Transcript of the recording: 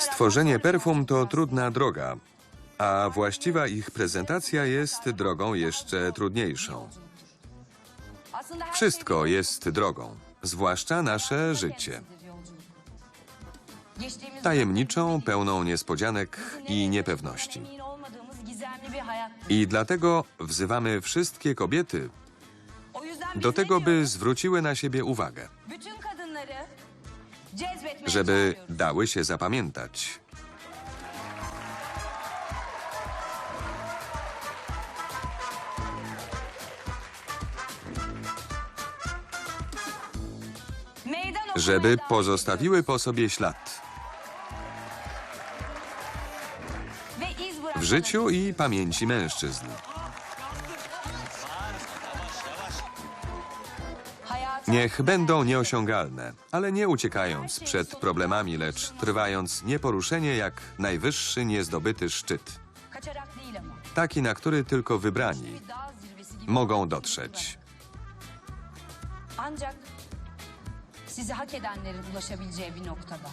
Stworzenie perfum to trudna droga, a właściwa ich prezentacja jest drogą jeszcze trudniejszą. Wszystko jest drogą, zwłaszcza nasze życie. Tajemniczą, pełną niespodzianek i niepewności. I dlatego wzywamy wszystkie kobiety do tego, by zwróciły na siebie uwagę, żeby dały się zapamiętać. Żeby pozostawiły po sobie ślad w życiu i pamięci mężczyzn. Niech będą nieosiągalne, ale nie uciekając przed problemami, lecz trwając nieporuszenie jak najwyższy niezdobyty szczyt. Taki, na który tylko wybrani mogą dotrzeć. Ancak sizi hak edenlerin ulaşabileceği bir noktada.